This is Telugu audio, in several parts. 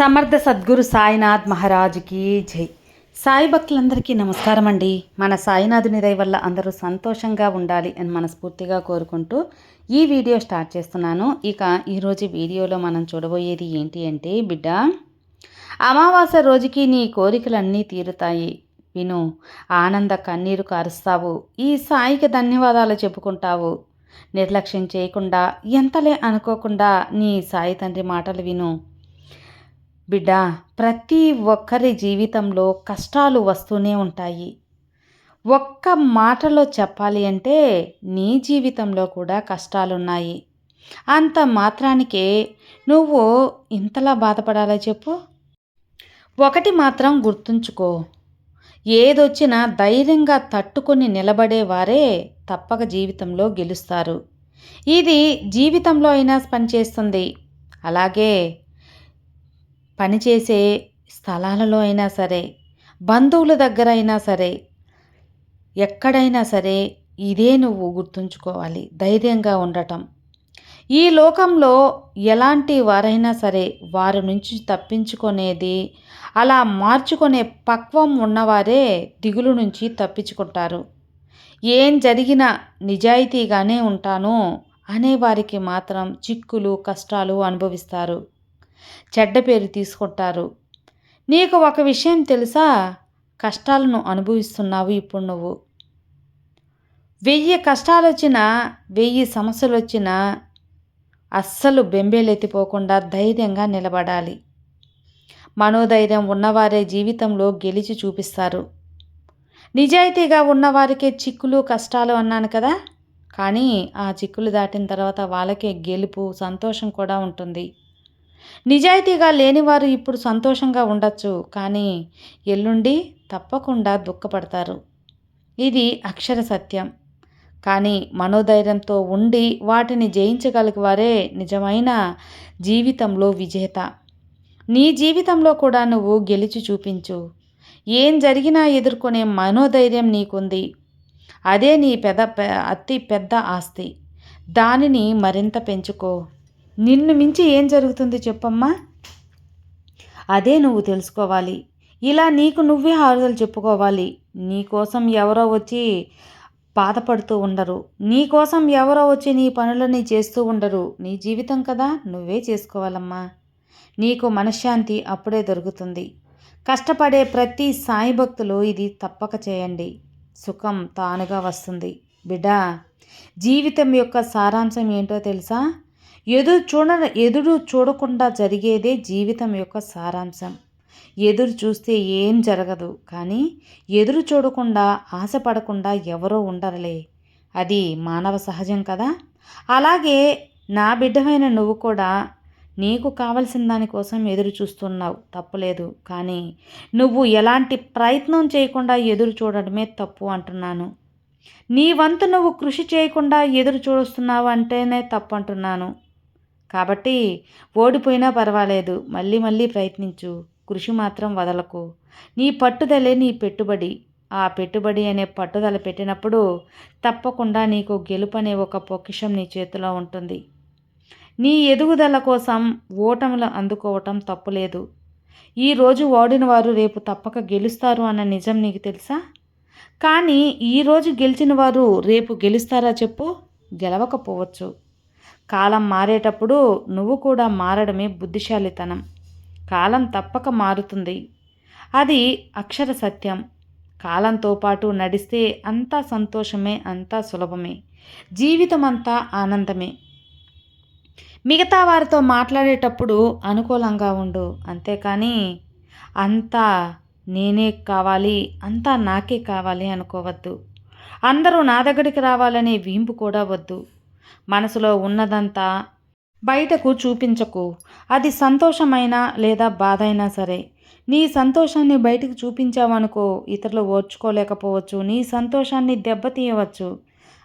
సమర్థ సద్గురు సాయినాథ్ మహారాజుకి జై. సాయి భక్తులందరికీ నమస్కారం అండి మన సాయినాథుని దయ వల్ల అందరూ సంతోషంగా ఉండాలి అని మనస్ఫూర్తిగా కోరుకుంటూ ఈ వీడియో స్టార్ట్ చేస్తున్నాను. ఇక ఈరోజు వీడియోలో మనం చూడబోయేది ఏంటి అంటే బిడ్డ అమావాస రోజుకి నీ కోరికలన్నీ తీరుతాయి. విను ఆనంద కన్నీరు కారుస్తావు. ఈ సాయికి ధన్యవాదాలు చెప్పుకుంటావు. నిర్లక్ష్యం చేయకుండా ఎంతలే అనుకోకుండా నీ సాయి తండ్రి మాటలు విను. బిడ్డ ప్రతి ఒక్కరి జీవితంలో కష్టాలు వస్తూనే ఉంటాయి. ఒక్క మాటలో చెప్పాలి అంటే నీ జీవితంలో కూడా కష్టాలున్నాయి. అంత మాత్రానికే నువ్వు ఇంతలా బాధపడాలో చెప్పు? ఒకటి మాత్రం గుర్తుంచుకో. ఏదొచ్చినా ధైర్యంగా తట్టుకొని నిలబడేవారే తప్పక జీవితంలో గెలుస్తారు. ఇది జీవితంలో అయినా పనిచేస్తుంది. అలాగే పనిచేసే స్థలాలలో అయినా సరే బంధువుల దగ్గర అయినా సరే ఎక్కడైనా సరే ఇదే నువ్వు గుర్తుంచుకోవాలి ధైర్యంగా ఉండటం. ఈ లోకంలో ఎలాంటి వారైనా సరే వారి నుంచి తప్పించుకునేది అలా మార్చుకునే పక్వం ఉన్నవారే దిగులు నుంచి తప్పించుకుంటారు. ఏం జరిగినా నిజాయితీగానే ఉంటాను అనేవారికి మాత్రం చిక్కులు కష్టాలు అనుభవిస్తారు. చెడ్డ పేరు తీసుకుంటారు నీకు ఒక విషయం తెలుసా? కష్టాలను అనుభవిస్తున్నావు ఇప్పుడు నువ్వు. వెయ్యి కష్టాలు వచ్చినా వెయ్యి సమస్యలు వచ్చినా అస్సలు బెంబేలెత్తిపోకుండా ధైర్యంగా నిలబడాలి. మనోధైర్యం ఉన్నవారే జీవితంలో గెలిచి చూపిస్తారు. నిజాయితీగా ఉన్నవారికే చిక్కులు కష్టాలు అన్నాను కదా? కానీ ఆ చిక్కులు దాటిన తర్వాత వాళ్ళకే గెలుపు సంతోషం కూడా ఉంటుంది. నిజాయితీగా లేనివారు ఇప్పుడు సంతోషంగా ఉండొచ్చు కానీ ఎల్లుండి తప్పకుండా దుఃఖపడతారు. ఇది అక్షర సత్యం. కానీ మనోధైర్యంతో ఉండి వాటిని జయించగలిగేవారే నిజమైన జీవితంలో విజేత. నీ జీవితంలో కూడా నువ్వు గెలిచి చూపించు. ఏం జరిగినా ఎదుర్కొనే మనోధైర్యం నీకుంది. అదే నీ పెద్ద అతి పెద్ద ఆస్తి. దానిని మరింత పెంచుకో. నిన్ను మించి ఏం జరుగుతుంది చెప్పమ్మా? అదే నువ్వు తెలుసుకోవాలి. ఇలా నీకు నువ్వే హారుదలు చెప్పుకోవాలి. నీకోసం ఎవరో వచ్చి బాధపడుతూ ఉండరు. నీ కోసం ఎవరో వచ్చి నీ పనులని చేస్తూ ఉండరు. నీ జీవితం కదా నువ్వే చేసుకోవాలమ్మా. నీకు మనశ్శాంతి అప్పుడే దొరుకుతుంది. కష్టపడే ప్రతి సాయి భక్తులు ఇది తప్పక చేయండి. సుఖం తానుగా వస్తుంది. బిడ్డా జీవితం యొక్క సారాంశం ఏంటో తెలుసా? ఎదురు చూడ ఎదురు చూడకుండా జరిగేదే జీవితం యొక్క సారాంశం. ఎదురు చూస్తే ఏం జరగదు. కానీ ఎదురు చూడకుండా ఆశపడకుండా ఎవరో ఉండరులే. అది మానవ సహజం కదా? అలాగే నా బిడ్డమైన నువ్వు కూడా నీకు కావలసిన దానికోసం ఎదురు చూస్తున్నావు. తప్పులేదు కానీ నువ్వు ఎలాంటి ప్రయత్నం చేయకుండా ఎదురు చూడడమే తప్పు అంటున్నాను. నీ వంతు నువ్వు కృషి చేయకుండా ఎదురు చూస్తున్నావు అంటేనే తప్పు అంటున్నాను. కాబట్టి ఓడిపోయినా పర్వాలేదు మళ్ళీ మళ్ళీ ప్రయత్నించు. కృషి మాత్రం వదలకు. నీ పట్టుదలే నీ పెట్టుబడి. ఆ పెట్టుబడి అనే పట్టుదల పెట్టినప్పుడు తప్పకుండా నీకు గెలుపు అనే ఒక పొకిషం నీ చేతిలో ఉంటుంది. నీ ఎదుగుదల కోసం ఓటములు అందుకోవటం తప్పులేదు. ఈరోజు ఓడిన వారు రేపు తప్పక గెలుస్తారు అన్న నిజం నీకు తెలుసా? కానీ ఈరోజు గెలిచిన వారు రేపు గెలుస్తారా చెప్పు? గెలవకపోవచ్చు. కాలం మారేటప్పుడు నువ్వు కూడా మారడమే బుద్ధిశాలితనం. కాలం తప్పక మారుతుంది. అది అక్షర సత్యం. కాలంతో పాటు నడిస్తే అంతా సంతోషమే అంతా సులభమే. జీవితం అంతా ఆనందమే. మిగతా వారితో మాట్లాడేటప్పుడు అనుకూలంగా ఉండు. అంతేకాని అంతా నేనే కావాలి అంతా నాకే కావాలి అనుకోవద్దు. అందరూ నా దగ్గరికి రావాలనే వీంపు కూడా వద్దు. మనసులో ఉన్నదంతా బయటకు చూపించకు. అది సంతోషమైనా లేదా బాధ అయినా సరే. నీ సంతోషాన్ని బయటకు చూపించావనుకో ఇతరులు ఓర్చుకోలేకపోవచ్చు నీ సంతోషాన్ని దెబ్బతీయవచ్చు.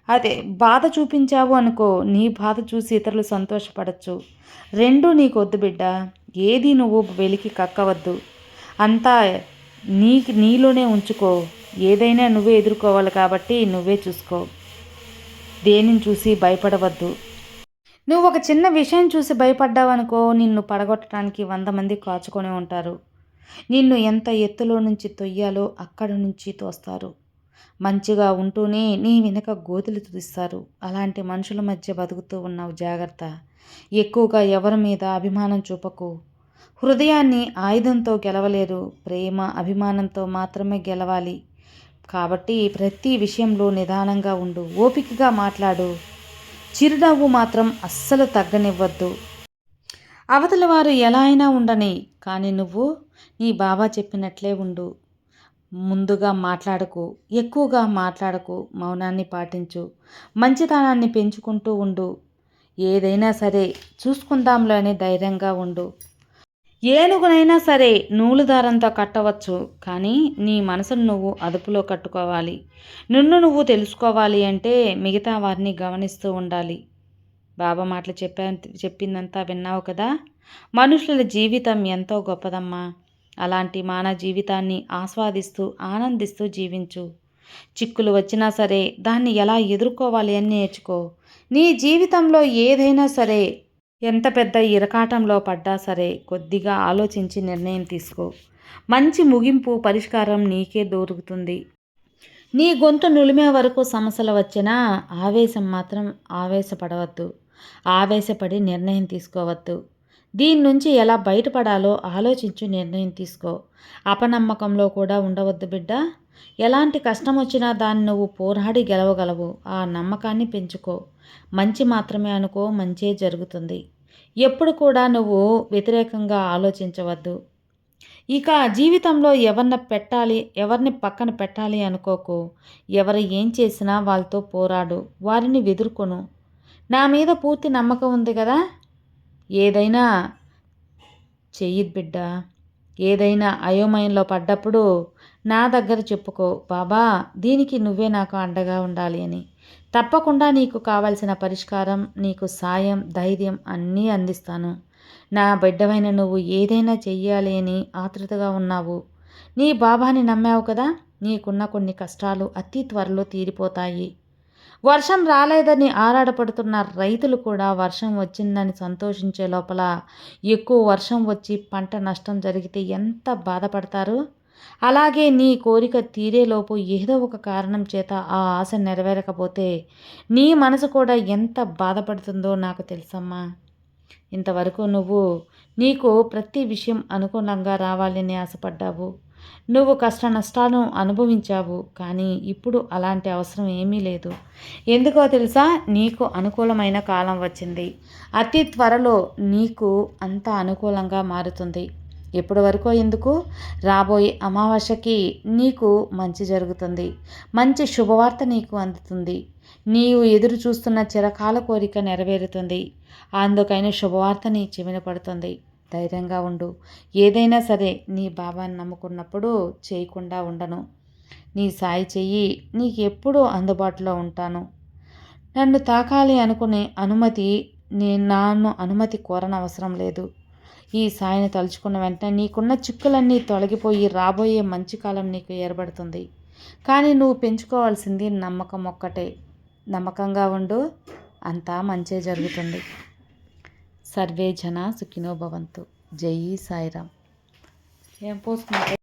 అదే బాధ చూపించావు అనుకో నీ బాధ చూసి ఇతరులు సంతోషపడచ్చు. రెండు నీకు వద్దు బిడ్డ. ఏది నువ్వు వెలికి కక్కవద్దు. అంతా నీ నీలోనే ఉంచుకో. ఏదైనా నువ్వే ఎదుర్కోవాలి కాబట్టి నువ్వే చూసుకో. దేనిని చూసి భయపడవద్దు. నువ్వు ఒక చిన్న విషయం చూసి భయపడ్డావనుకో నిన్ను పడగొట్టడానికి వంద మంది కాచుకొని ఉంటారు. నిన్ను ఎంత ఎత్తులో నుంచి తొయ్యాలో అక్కడి నుంచి తోస్తారు. మంచిగా ఉంటూనే నీ వెనుక గోతులు తుదిస్తారు. అలాంటి మనుషుల మధ్య బతుకుతూ ఉన్నావు జాగ్రత్త. ఎక్కువగా ఎవరి మీద అభిమానం చూపకు. హృదయాన్ని ఆయుధంతో గెలవలేరు. ప్రేమ అభిమానంతో మాత్రమే గెలవాలి. కాబట్టి ప్రతి విషయంలో నిదానంగా ఉండు ఓపికగా మాట్లాడు. చిరునవ్వు మాత్రం అస్సలు తగ్గనివ్వద్దు. అవతల వారు ఎలా అయినా ఉండని కానీ నువ్వు నీ బాబా చెప్పినట్లే ఉండు. ముందుగా మాట్లాడకు ఎక్కువగా మాట్లాడకు మౌనాన్ని పాటించు మంచితనాన్ని పెంచుకుంటూ ఉండు. ఏదైనా సరే చూసుకుందాంలో అని ధైర్యంగా ఉండు. ఏనుగునైనా సరే నూలు దారంతో కట్టవచ్చు కానీ నీ మనసును నువ్వు అదుపులో కట్టుకోవాలి. నిన్ను నువ్వు తెలుసుకోవాలి అంటే మిగతా వారిని గమనిస్తూ ఉండాలి. బాబా మాటలు చెప్పా చెప్పిందంతా విన్నావు కదా? మనుషుల జీవితం ఎంతో గొప్పదమ్మా. అలాంటి మానవ జీవితాన్ని ఆస్వాదిస్తూ ఆనందిస్తూ జీవించు. చిక్కులు వచ్చినా సరే దాన్ని ఎలా ఎదుర్కోవాలి అని నేర్చుకో. నీ జీవితంలో ఏదైనా సరే ఎంత పెద్ద ఇరకాటంలో పడ్డా సరే కొద్దిగా ఆలోచించి నిర్ణయం తీసుకో. మంచి ముగింపు పరిష్కారం నీకే దొరుకుతుంది. నీ గొంతు నులిమే వరకు సమస్యలు వచ్చినా ఆవేశం మాత్రం ఆవేశపడవద్దు. ఆవేశపడి నిర్ణయం తీసుకోవద్దు. దీని నుంచి ఎలా బయటపడాలో ఆలోచించు నిర్ణయం తీసుకో. అపనమ్మకంలో కూడా ఉండవద్దు బిడ్డ. ఎలాంటి కష్టం వచ్చినా దాన్ని నువ్వు పోరాడి గెలవగలవు. ఆ నమ్మకాన్ని పెంచుకో. మంచి మాత్రమే అనుకో మంచే జరుగుతుంది. ఎప్పుడు కూడా నువ్వు వ్యతిరేకంగా ఆలోచించవద్దు. ఇక జీవితంలో ఎవరిని పెట్టాలి ఎవరిని పక్కన పెట్టాలి అనుకోకు. ఎవరు ఏం చేసినా వాళ్ళతో పోరాడు వారిని ఎదుర్కొను నా మీద పూర్తి నమ్మకం ఉంది కదా? ఏదైనా చెయ్యి బిడ్డ. ఏదైనా అయోమయంలో పడ్డప్పుడు నా దగ్గర చెప్పుకో బాబా దీనికి నువ్వే నాకు అండగా ఉండాలి అని. తప్పకుండా నీకు కావలసిన పరిష్కారం నీకు సాయం ధైర్యం అన్నీ అందిస్తాను. నా బిడ్డవైన నువ్వు ఏదైనా చెయ్యాలి అని ఆతృతగా ఉన్నావు. నీ బాబాని నమ్మావు కదా? నీకున్న కొన్ని కష్టాలు అతి త్వరలో తీరిపోతాయి. వర్షం రాలేదని ఆరాటపడుతున్న రైతులు కూడా వర్షం వచ్చిందని సంతోషించే లోపల ఎక్కువ వర్షం వచ్చి పంట నష్టం జరిగితే ఎంత బాధపడతారు? అలాగే నీ కోరిక తీరేలోపు ఏదో ఒక కారణం చేత ఆ ఆశ నెరవేరకపోతే నీ మనసు కూడా ఎంత బాధపడుతుందో నాకు తెలుసమ్మా. ఇంతవరకు నువ్వు నీకు ప్రతి విషయం అనుకూలంగా రావాలని ఆశపడ్డావు. నువ్వు కష్ట నష్టాలను అనుభవించావు కానీ ఇప్పుడు అలాంటి అవసరం ఏమీ లేదు. ఎందుకో తెలుసా? నీకు అనుకూలమైన కాలం వచ్చింది. అతి త్వరలో నీకు అంత అనుకూలంగా మారుతుంది. ఎప్పటి వరకు ఎందుకు? రాబోయే అమావాస్యకి నీకు మంచి జరుగుతుంది. మంచి శుభవార్త నీకు అందుతుంది. నీవు ఎదురు చూస్తున్న చిరకాల కోరిక నెరవేరుతుంది. అందుకైన శుభవార్త నీ చెవిన పడుతుంది. ధైర్యంగా ఉండు. ఏదైనా సరే నీ బాబాని నమ్ముకున్నప్పుడు చేయకుండా ఉండను. నీ సాయి చెయ్యి నీకు ఎప్పుడూ అందుబాటులో ఉంటాను. నన్ను తాకాలి అనుకునే అనుమతి నేను నన్ను అనుమతి కోరనవసరం లేదు. ఈ సాయిని తలుచుకున్న వెంటనే నీకున్న చిక్కులన్నీ తొలగిపోయి రాబోయే మంచి కాలం నీకు ఏర్పడుతుంది. కానీ నువ్వు పెంచుకోవాల్సింది నమ్మకం ఒక్కటే. నమ్మకంగా ఉండు అంతా మంచే జరుగుతుంది. సర్వే జన సుఖినో భవంతు. జై సాయిరామ్. ఏం పోసుకుంటే